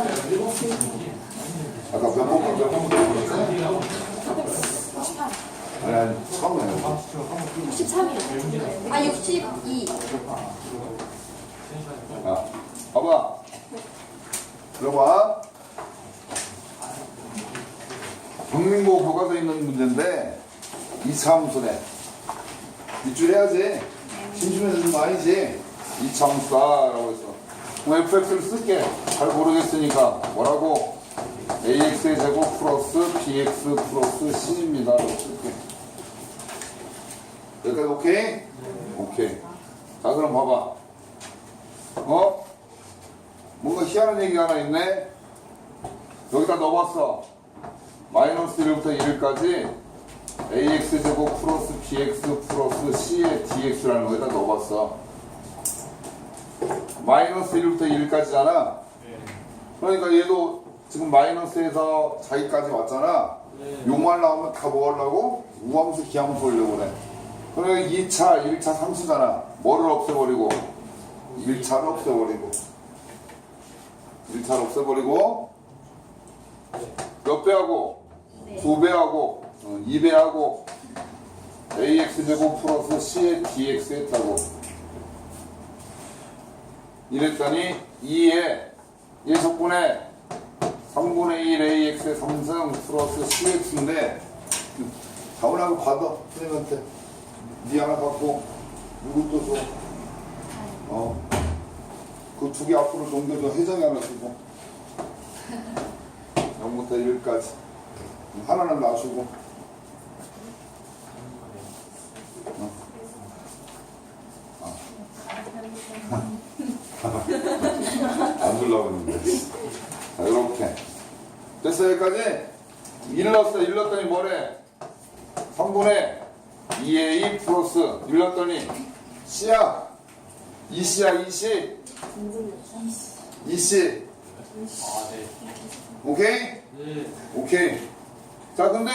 아까 몇 번, 몇 그랬지? 68. 아니, 아니, 처음에. 63이요. 아, 62. 야, 봐봐. 들어봐. 국민고 교과서에 있는 문제인데, 이차 함수네. 밑줄 해야지. 심심해서 좀 아니지. 이차 함수다라고 했어. Fx를 쓸게. 잘 모르겠으니까. 뭐라고? ax의 제곱 플러스 bx 플러스 c입니다. 라고 쓸게. 여기까지 오케이? 오케이. 자, 그럼 봐봐. 어? 뭔가 희한한 얘기가 하나 있네? 여기다 넣어봤어. 마이너스 1부터 1까지 ax제곱 플러스 bx 플러스 c의 dx라는 거에다 넣어봤어. 마이너스 1부터 1까지잖아. 그러니까 얘도 지금 마이너스에서 자기까지 왔잖아. 요말 나오면 다 뭐 하려고? 우함수 기함수 하려고 그래. 그러니까 2차, 1차 상수잖아. 뭐를 없애버리고? 1차를 없애버리고 1차를 없애버리고 몇 배하고? 두 배하고 어, 2배하고 ax제곱 플러스 c의 dx 했다고 이랬더니 2에 예석분의 3분의 1 ax의 3승 플러스 cx인데 다운하고 받아 선생님한테 니 하나 받고 누구 또 줘? 어. 그 두 개 앞으로 넘겨줘 해정이 하나 주고 0부터 1까지 하나는 놔주고 어. 아. 안 들라고 했는데 자 이렇게 됐어 여기까지 일렀어 일렀더니 뭐래 3분의 2a 플러스 일렀더니 C야 2C야 2C 2C 아, 네. 오케이? 네. 오케이 자 근데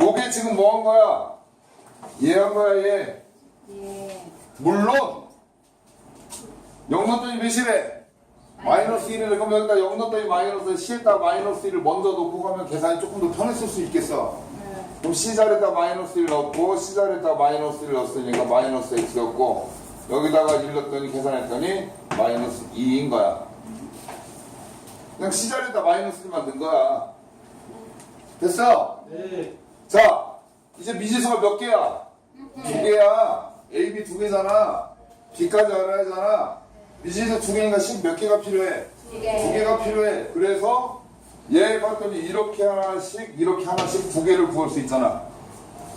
요게 지금 뭐 한 거야? 얘 한 거야 얘 예. 물론 0 넣었더니 몇이래? 마이너스 1이래 그럼 여기다 0 넣었더니 마이너스 C에다 마이너스 1을 먼저 놓고 가면 계산이 조금 더 편했을 수 있겠어 그럼 C 자리에다 마이너스 1 넣고 C 자리에다 마이너스 1 넣었으니까 마이너스 X였고 여기다가 1 넣었더니 계산했더니 마이너스 2인 거야 그냥 C 자리에다 마이너스 1만 넣은 거야 됐어? 네. 자 이제 미지수가 몇 개야? 두 개야 A, B 두 개잖아 B까지 알아야 하잖아 미지수 두 개니까 C 몇 개가 필요해? 두 개가 필요해. 그래서 얘 봤더니 이렇게 하나씩 이렇게 하나씩 두 개를 구할 수 있잖아.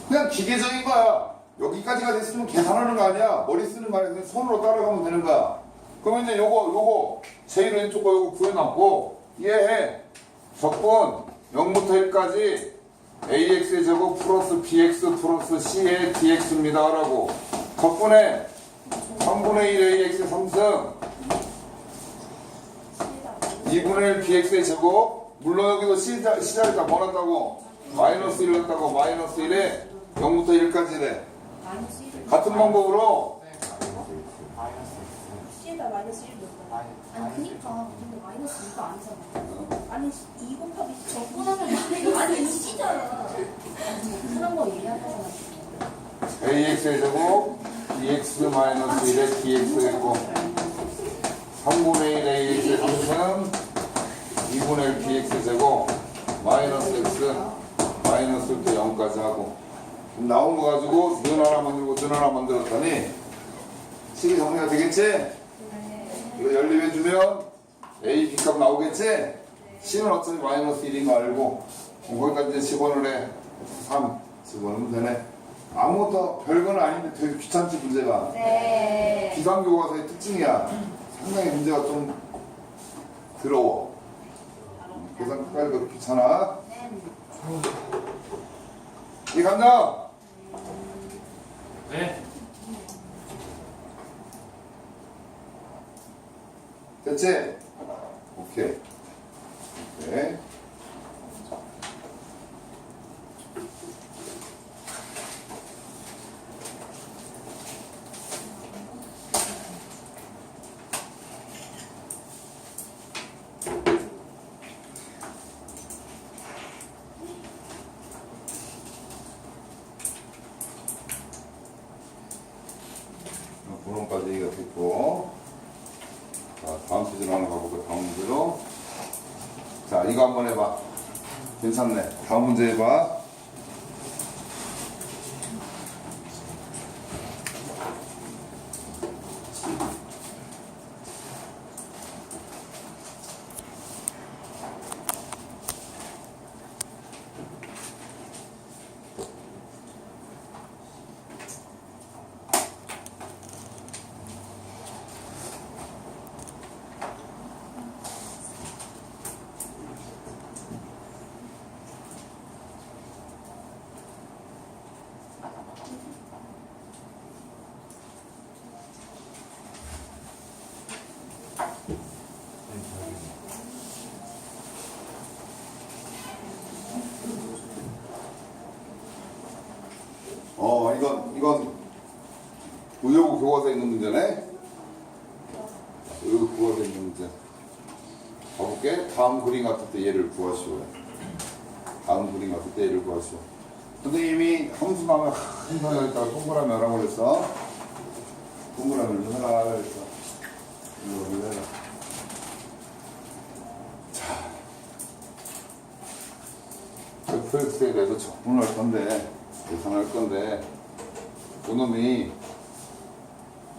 그냥 기계적인 거야. 여기까지가 됐으면 계산하는 거 아니야. 머리 쓰는 거 아니야. 그냥 손으로 따라가면 되는 거야. 그러면 이제 요거 요거 제일 왼쪽 거 요거 구해놨고 얘해 적분 0부터 1까지 ax의 제곱 플러스 bx 플러스 c의 dx입니다. 라고 적분에 3분의 1 ax 3승 2분의 1 bx의 제곱 물론 여기도 C, 자- C 자리에다 뭐 넣었다고? 마이너스 1 넣었다고 마이너스 1에 0부터 1까지래 마이너스 1을. 같은 방법으로 C에다 마이너스 1 넣었다. 아니, 그니까. 근데 마이너스 2가 아니잖아. 아니, 2 곱하기 적분하면 아니, C잖아. 그런 거 얘기하잖아. ax의 제곱 dx 마이너스 1에 dx겠고 3분의 1 ax의 3승 2분의 1 bx 제곱 마이너스 x 마이너스 때 0까지 하고 나온 거 가지고 는 하나 만들고 는 하나 만들었더니 식이 정리가 되겠지? 이거 연립해주면 a, b 값 나오겠지? c는 어차피 마이너스 1인 거 알고 거기다 이제 집어넣으래 3 집어넣으면 되네 아무것도 별거는 아닌데 되게 귀찮지 문제가. 네. 비상교과서의 특징이야. 상당히 문제가 좀 더러워. 계산 끝까지 그렇게 귀찮아? 이 간다! 네. 됐지? 오케이. 오케이 그런까지 얘기가 됐고. 자, 다음 주제로 하나 가볼까? 다음 문제로. 자, 이거 한번 해봐. 괜찮네. 다음 문제 해봐. 어, 이건, 이건 의욕 교과서에 있는 문제네? 교과서에 있는 문제. 가볼게. 다음 그림 같을 때 얘를 구하시오. 다음 그림 같을 때 얘를 구하시오. 선생님이 함수 나면 항상 여기다가 동그라미 하라고 그랬어. 동그라미를 해라 그랬어. 이거 해라. 자. FX에 대해서 접근할 건데, 계산할 건데, 그놈이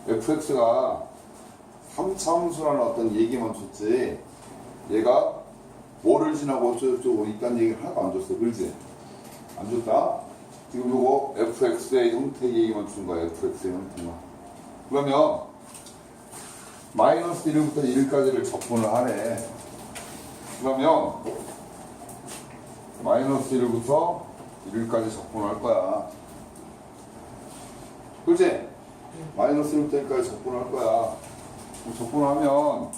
FX가 3차 함수라는 어떤 얘기만 줬지, 얘가 뭐를 지나고 어쩌고저쩌고 있다는 얘기를 하나도 안 줬어. 그렇지? 안 줬다? 지금 요거 FX의 형태 얘기만 준 거야. FX의 형태만. 그러면 마이너스 1부터 1까지를 적분을 하래. 그러면 마이너스 1부터 1까지 적분할 거야. 그렇지? 마이너스 1부터 1까지 적분할 거야. 적분하면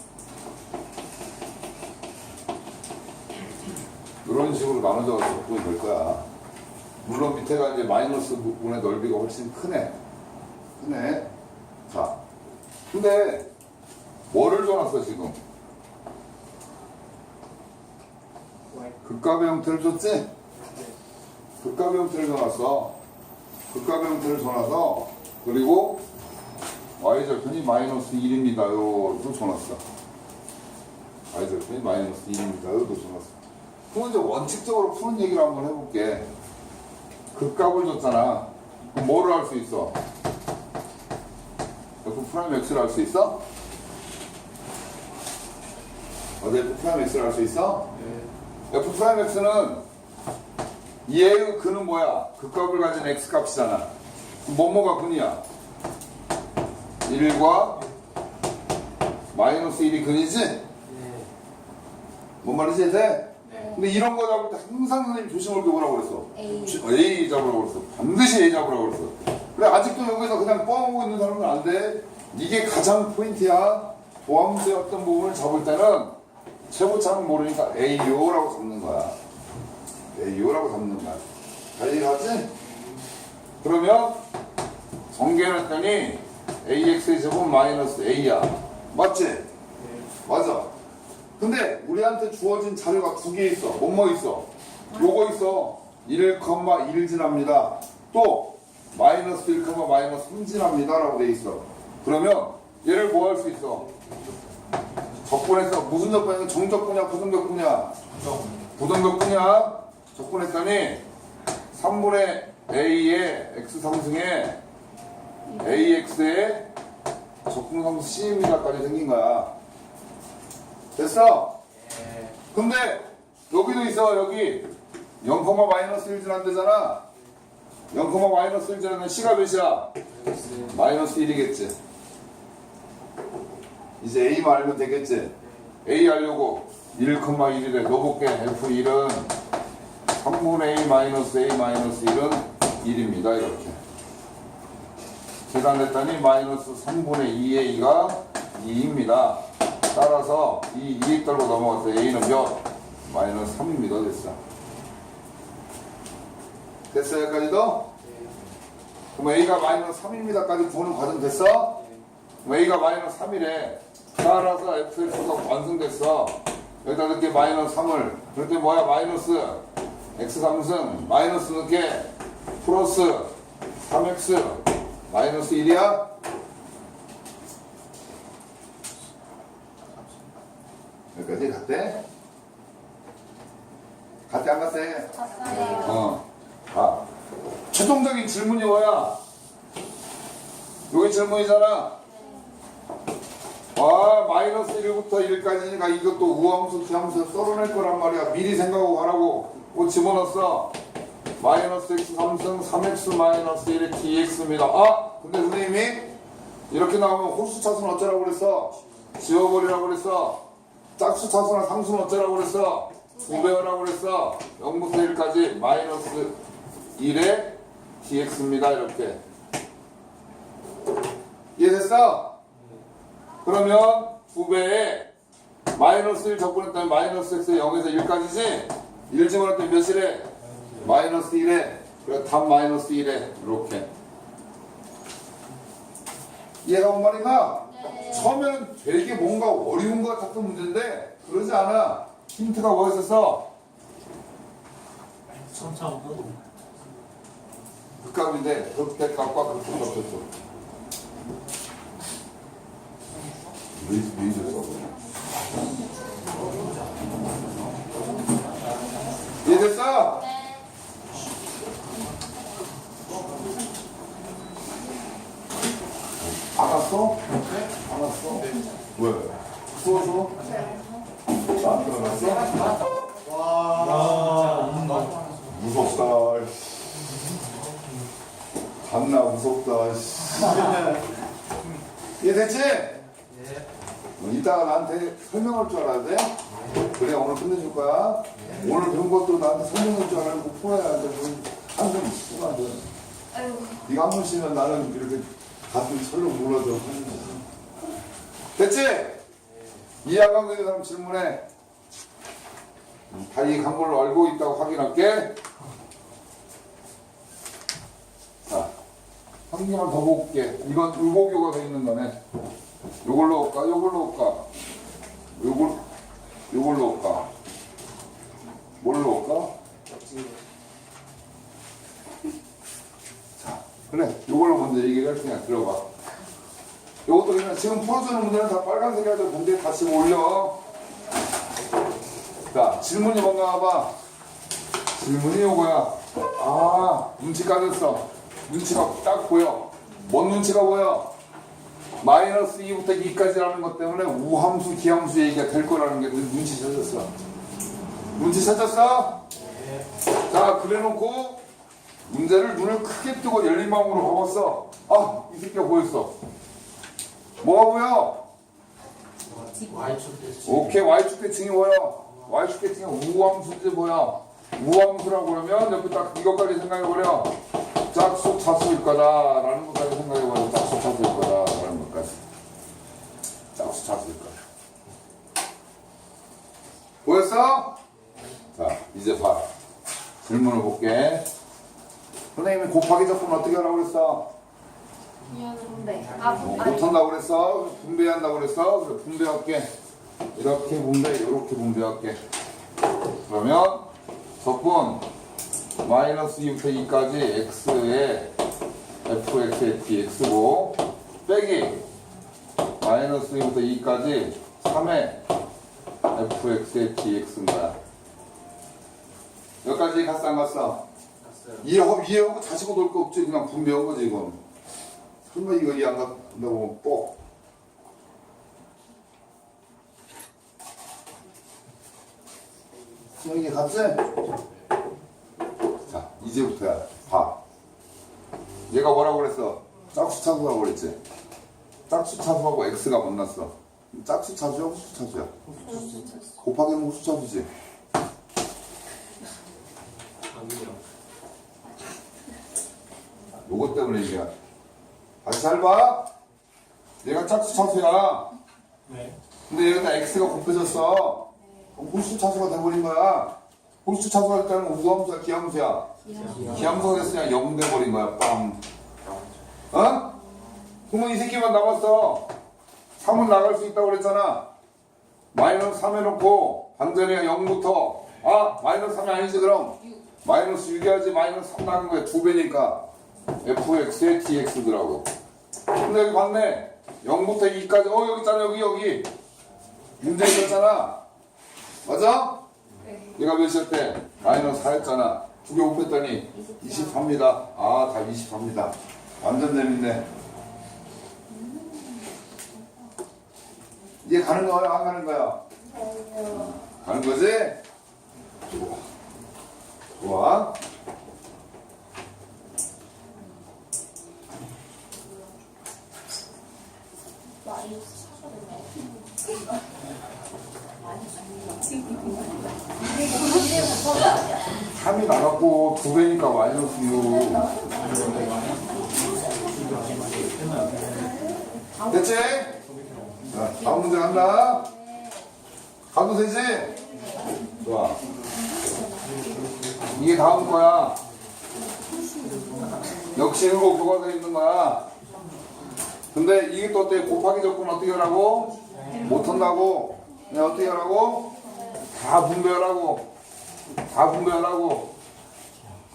이런 식으로 나눠져 적분이 될 거야. 물론 밑에가 이제 마이너스 부분의 넓이가 훨씬 크네. 크네. 자. 근데 뭐를 줘놨어 지금? 극값의 형태를 줬지? 극값의 형태를 줘놨어. 극값의 형태를 줘놔서 그리고 y절편이 마이너스 1입니다. 요도 줘놨어. y절편이 마이너스 1입니다. 요도 줘놨어. 그럼 이제 원칙적으로 푸는 얘기를 한번 해볼게. 극값을 줬잖아. 그럼 뭐를 할 수 있어? F 프라임 X를 할 수 있어? 어디 F 프라임 X를 할 수 있어? F 프라임 X는 얘의 근은 뭐야? 극값을 가진 X 값이잖아. 뭐뭐가 근이야? 1과 마이너스 1이 근이지? 뭔 말인지 돼? 근데 이런 거 잡을 때 항상 선생님 조심할 게 뭐라고 그랬어? A. 주- A 잡으라고 그랬어. 반드시 A 잡으라고 그랬어. 그래, 아직도 여기서 그냥 뻥하고 있는 사람은 안 돼. 이게 가장 포인트야. 도함수의 어떤 부분을 잡을 때는 최고차는 모르니까 AO라고 잡는 거야. AO라고 잡는 거야. 잘 이해가지? 그러면 전개했더니 AX의 제곱 마이너스 A야. 맞지? 맞아. 근데 우리한테 주어진 자료가 두 개 있어. 뭐뭐 있어? 요거 있어. 1,1 지납니다. 또 마이너스 1, 마이너스 3 지납니다. 라고 돼 있어. 그러면 얘를 뭐 할 수 있어? 적분해서 무슨 적분이야? 정적분이야? 부정적분이야? 부정적분이야? 적분했더니 3분의 A의 X 상승에 AX의 적분상수 C입니다까지 생긴 거야. 됐어? 근데 여기도 있어 여기. 0, 마이너스 1 지난대잖아. 0, 마이너스 1 지나면 C가 몇이야? 마이너스 1이겠지. 이제 A만 알면 되겠지. A 알려고 1,1이래. 넣어볼게. F1은 3분의 A 마이너스 A 마이너스 1은 1입니다 이렇게 계산했더니 마이너스 3분의 2A가 2입니다 따라서 이 2 떨고 넘어가서 A는 몇? 마이너스 3입니다. 됐어. 됐어, 여기까지도? 그럼 A가 마이너스 3입니다까지 구하는 과정 됐어? 그럼 A가 마이너스 3이래. 따라서 FX가 완성됐어. 여기다 넣게 마이너스 3을. 그럴 때 뭐야? 마이너스 X 상승. 마이너스 넣게 플러스 3x 마이너스 1이야? 여기까지 갔대? 갔대 안 갔대? 갔어요. 어. 아. 최종적인 질문이 뭐야? 요기 질문이잖아. 아 마이너스 1부터 1까지니까 이것도 우함수, 지함수 썰어낼 거란 말이야. 미리 생각하고 가라고 뭐 집어넣었어? 마이너스 x 3승 3x 마이너스 1의 dx입니다. 아! 근데 선생님이 이렇게 나오면 홀수 차수는 어쩌라고 그랬어? 지워버리라고 그랬어. 짝수 차수나 상수는 어쩌라고 그랬어? 두 배우라고 그랬어. 0부터 1까지 마이너스 1의 dx입니다. 이렇게. 이해됐어? 그러면 두 배에 마이너스 1 접근했다면 마이너스 x 0에서 1까지지? 1 집어넣을 때 몇이래? 마이너스 1에 그래 답 마이너스 1에 이렇게 이해가 뭔 말인가? 처음에는 되게 뭔가 어려운 것 같았던 문제인데 그러지 않아 힌트가 뭐였었어? 천차만별 극값인데 극대 값과 극중 값이었어 왜, 왜 이랬어? 이해됐어? 안 왔어? 안 왔어? 왜? 추워서? 나안 들어갔어? 와 진짜 무섭다. 갔나 무섭다. 씨. 이해됐지? 어, 이따가 나한테 설명할 줄 알아야 돼? 그래 오늘 끝내줄 거야. 오늘 배운 것도 나한테 설명할 줄 알고 풀어야 돼. 한번 쓰면 안 돼. 아유, 네가 한 번 쉬면 나는 이렇게 가슴이 철렁 놀라져. 됐지? 이해하고 있는 사람 질문해. 다 이해한 걸로 알고 있다고 확인할게. 자, 한 개만 더 볼게. 이건 의고교가 돼 있는 거네. 요걸로 올까? 요걸로 올까? 요걸, 요걸로 올까? 뭘로 올까? 그래. 요걸로 먼저 얘기를 할 테니까 들어봐. 요것도 그냥 지금 풀어주는 문제는 다 빨간색 해가지고 문제 다시 올려. 자, 질문이 뭔가 봐. 질문이 요거야. 아, 눈치 까졌어. 눈치가 딱 보여. 뭔 눈치가 보여? 마이너스 2부터 2까지라는 것 때문에 우함수, 기함수 얘기가 될 거라는 게 눈치 찾았어. 눈치 찾았어? 자, 그래 놓고 문제를 눈을 크게 뜨고 열린 마음으로 봐봤어. 아, 이 새끼가 보였어. 뭐가 보여? 오케이, Y축 대칭이 뭐야? Y축 대칭이 우함수인지 뭐야? 우함수라고 그러면 옆에 딱 이것까지 생각해버려. 짝수 차수일 거다 라는 것까지 생각해버려. 짝수 차수일 거다 라는 것까지. 짝수 차수일 거다. 보였어? 자, 이제 봐. 질문을 볼게. 선생님이 곱하기 적분 어떻게 하라고 그랬어? 분배. 아, 뭐 못한다고 그랬어? 분배한다고 그랬어? 그래, 분배할게. 이렇게 분배, 이렇게 분배할게. 그러면 적분 마이너스 2부터 2까지 x의 fx의 dx고 빼기 마이너스 2부터 2까지 3의 fx의 dx인 거야. 여기까지 갔어 안 갔어? 갔어요 이해하고, 이해하고 자시고 놀 거 없지 그냥 분배한 거지 이건 설마 이거 이해 안 간다고 뻑 수영이 갔지? 자 이제부터야 봐 얘가 뭐라고 그랬어? 짝수 차수라고 그랬지? 짝수 차수하고 x가 만났어 짝수 차수야 후수 차수야? 곱하기 하면 후수 차수지 아니요 요것 때문에 이게 다시 잘 봐. 얘가 짝수 차수야. 네 근데 여기다 x가 곱해졌어. 그럼 홀수 차수가 돼버린 거야. 홀수 차수가 일단은 우함수야, 기함수야. 기함수가 됐으니까 0 돼버린 거야. 빵. 어? 그러면 이 새끼만 남았어. 3은 나갈 수 있다고 그랬잖아. 마이너스 3 해놓고 반전이가 0부터 아 마이너스 3이 아니지 그럼 마이너스 6이 하지 마이너스 3 나간 거야 두 배니까 fx의 dx더라고 근데 여기 봤네 0부터 2까지 어 여기 있잖아 여기 여기 문제 있었잖아 맞아? 네. 얘가 몇이었대? 마이너스 4였잖아. 두 개 곱했더니 24입니다. 아, 다 24입니다. 완전 재밌네. 이게 가는 거야? 안 가는 거야? 가는 거지? 좋아. 좋아. 마이너스 사셔야 되나? 삼이 나갔고 두 배니까 마이너스 6. 됐지? 자, 다음 문제 간다. 가도 되지? 좋아. 이게 다음 거야. 역시 일곱 교과서에 있는 거야. 근데 이게 또 어때? 곱하기 적분 어떻게 하라고? 못한다고? 그냥 어떻게 하라고? 다 분배하라고. 다 분배하라고.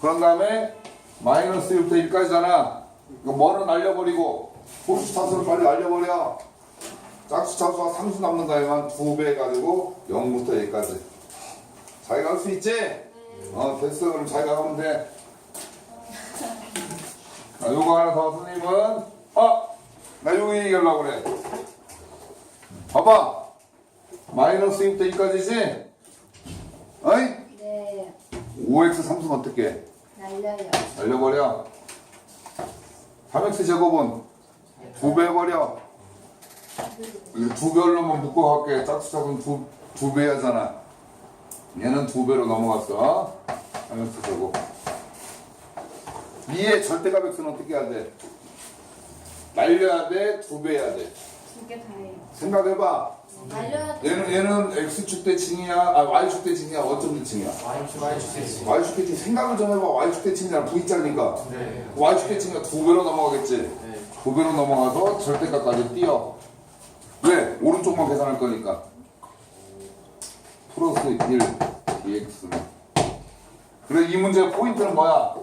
그런 다음에 마이너스 1부터 1까지잖아. 이거 뭐는 날려버리고 홀수 차수를 빨리 날려버려. 짝수 차수가 3수 남는 거에만 두배 해가지고 0부터 여기까지. 자기가 할 수 있지? 어 됐어 그럼 자기가 하면 돼. 자, 요거 하나 더 선생님은 어! 나 요거 얘기하려고 그래. 봐봐. 마이너스 2부터 2까지지? 어이? 네. 5x 3수는 어떻게? 날려요. 날려버려. 3x 제곱은 두배 버려. 이거 두 배로만 묶어 갈게. 짝수짝은 두, 두배 하잖아. 얘는 두 배로 넘어갔어. 3x 제곱. 위에 절대값 x는 어떻게 해야 돼? 날려야 돼? 두배 해야 돼? 두 개 다예요. 생각해봐. 날려야 돼. 얘는, 얘는 x축 대칭이야? 아, y축 대칭이야? 어쩜 대칭이야? 와이츠 됐지. y축 대칭 생각을 좀 해봐. y축 대칭이잖아. V자니까. 네. y축 대칭이가 두 배로 넘어가겠지. 네. 두 배로 넘어가서 절대값까지 띄어. 왜? 오른쪽만 계산할 거니까. 플러스 1 dx는. 그래 이 문제의 포인트는 뭐야?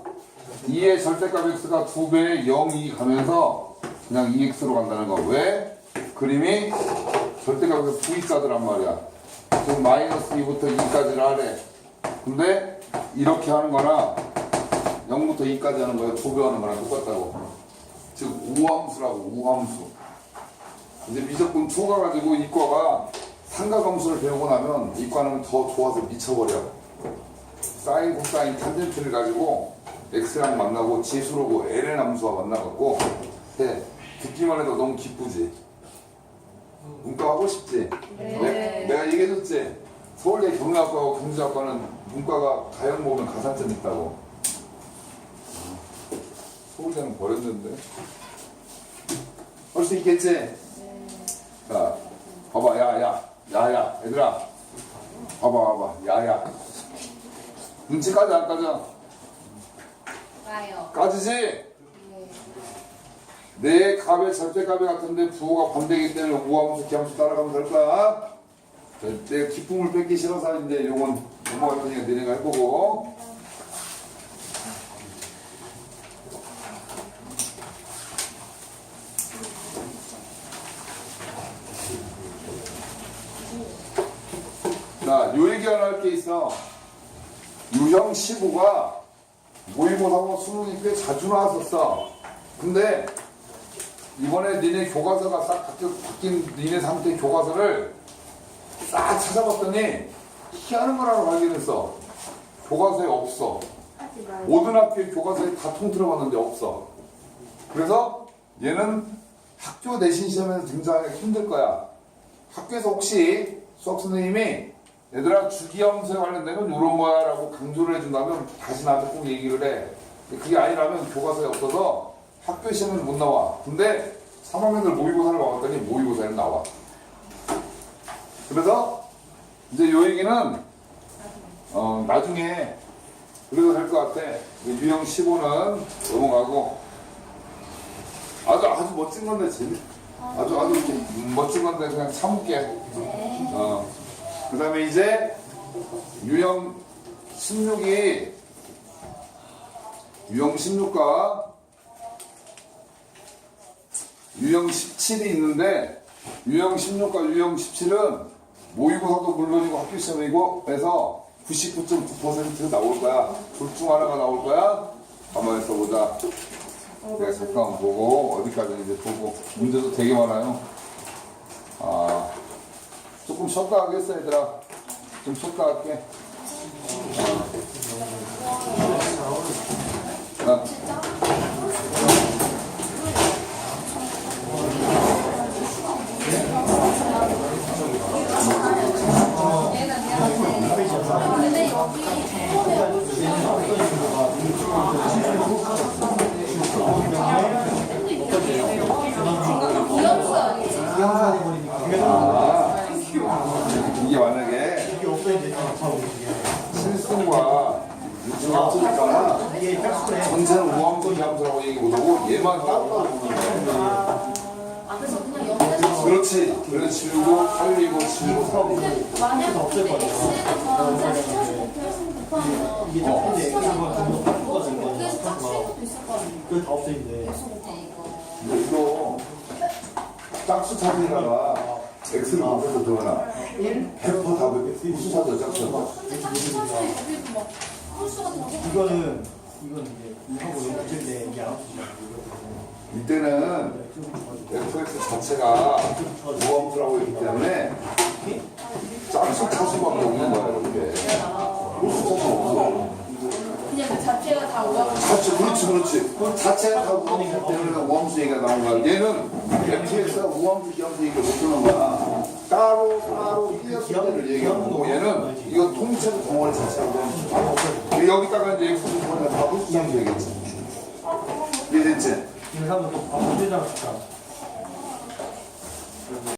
2의 절대값 x가 두 배에 0, 2 가면서 그냥 2x로 간다는 거. 왜? 그림이 절대값에서 V자더란 말이야. 지금 마이너스 2부터 2까지를 하래. 근데 이렇게 하는 거나 0부터 2까지 하는 거야. 두배 하는 거랑 똑같다고. 즉 우함수라고 우함수. 이제 미적분 2가 가지고 이과가 삼각함수를 배우고 나면 이과는 더 좋아서 미쳐버려. 사인, 코사인, 탄젠트를 가지고 x랑 만나고 지수로 고 ln 함수와 만나갖고 해. 듣기만 해도 너무 기쁘지. 문과 하고 싶지. 내, 내가 얘기해줬지. 서울대 경영학과하고 경제학과는 문과가 가형 보면 가산점 있다고. 서울대는 버렸는데. 할 수 있겠지? 자, 봐봐, 야, 야, 야, 야, 얘들아. 봐봐, 봐봐, 야, 야. 눈치 까지 안 까져? 가요. 까지지? 네. 내 값의 절대값이 같은데 부호가 반대이기 때문에 우함수, 기함수 따라가면 될 거야. 내가 기쁨을 뺏기 싫어서 하는데 요건 넘어갈 테니까 너네가 해보고. 자, 요 얘기 하나 할 게 있어. 유형 15가 모의고사하고 수능이 꽤 자주 나왔었어. 근데 이번에 니네 교과서가 싹 바뀐 니네 상태 교과서를 싹 찾아봤더니 희한한 거라고 발견했어. 교과서에 없어. 모든 학교의 교과서에 다 통틀어봤는데 없어. 그래서 얘는 학교 내신 시험에서 등장하기 힘들 거야. 학교에서 혹시 수학 선생님이 얘들아 주기함수에 관련된 건 이런 거야 라고 강조를 해준다면 다시 나한테 꼭 얘기를 해. 그게 아니라면 교과서에 없어서 학교 시험에는 못 나와. 근데 3학년들 모의고사를 봐봤더니 모의고사에는 나와. 그래서 이제 요 얘기는 어, 나중에 그래도 될 것 같아. 유형 15는 넘어가고 아주 아주 멋진 건데 재밌. 아주 아주 멋진 건데 그냥 참을게. 어. 그다음에 이제 유형 16이 유형 16과 유형 17이 있는데 유형 16과 유형 17은 모의고사도 물론이고 학교 시험이고 해서 99.9% 나올 거야. 둘 중 하나가 나올 거야. 가만히 있어 보자. 내가 잠깐 보고 어디까지 이제 보고 문제도 되게 많아요. 아 조금 쉬었다 하겠어 얘들아. 좀 쉬었다 할게. 아. 나 근데 여기 이영수 아니지? 아, 이게 만약에 이게 없어야 실승과 유충이 없으니까 이게 짝수네. 전체는 우함수 함수라고 얘기 따로 보는 거야. 아 그래서 그냥 영에서 그렇지. 그래서 지우고 살리고 지우고 살리고. 근데 X에는 전자를 쳐서 곱해서 곱하면 이게 짝수인데 이거 좀 거기에서 짝수인 것도 있을 거 아니에요? 그게 다. X 곱하기 이거 근데 이거 짝수 찾으다가 X를 곱해서 들어나. 100% 답을 무슨 찾아 짝수. 근데 짝수 찾으면 여기도 막 홀수 같은 거 이거는 이건 이제 이하고 이게 안 붙이잖아. 이때는 fx 자체가 우함수라고 했기 때문에 짝수 차수밖에 없는 거야 이렇게. 무슨 차수 없어. 그냥 그 자체가 다 올라가는 자체 그렇지 그렇지 그 자체가 다 우함수 때문에 우함수 얘기가 나온 거야 얘는 MTX가 우함수 기함수 얘기를 못 하는 거야 따로 따로 이어수를 얘기하는 거고 얘는 이거 통째로 덩어리 자체가 우함수 여기다가 이제 X 좀 보면 다 홀수함수 얘기했지 이해됐지? 이거 하면 또. 진짜.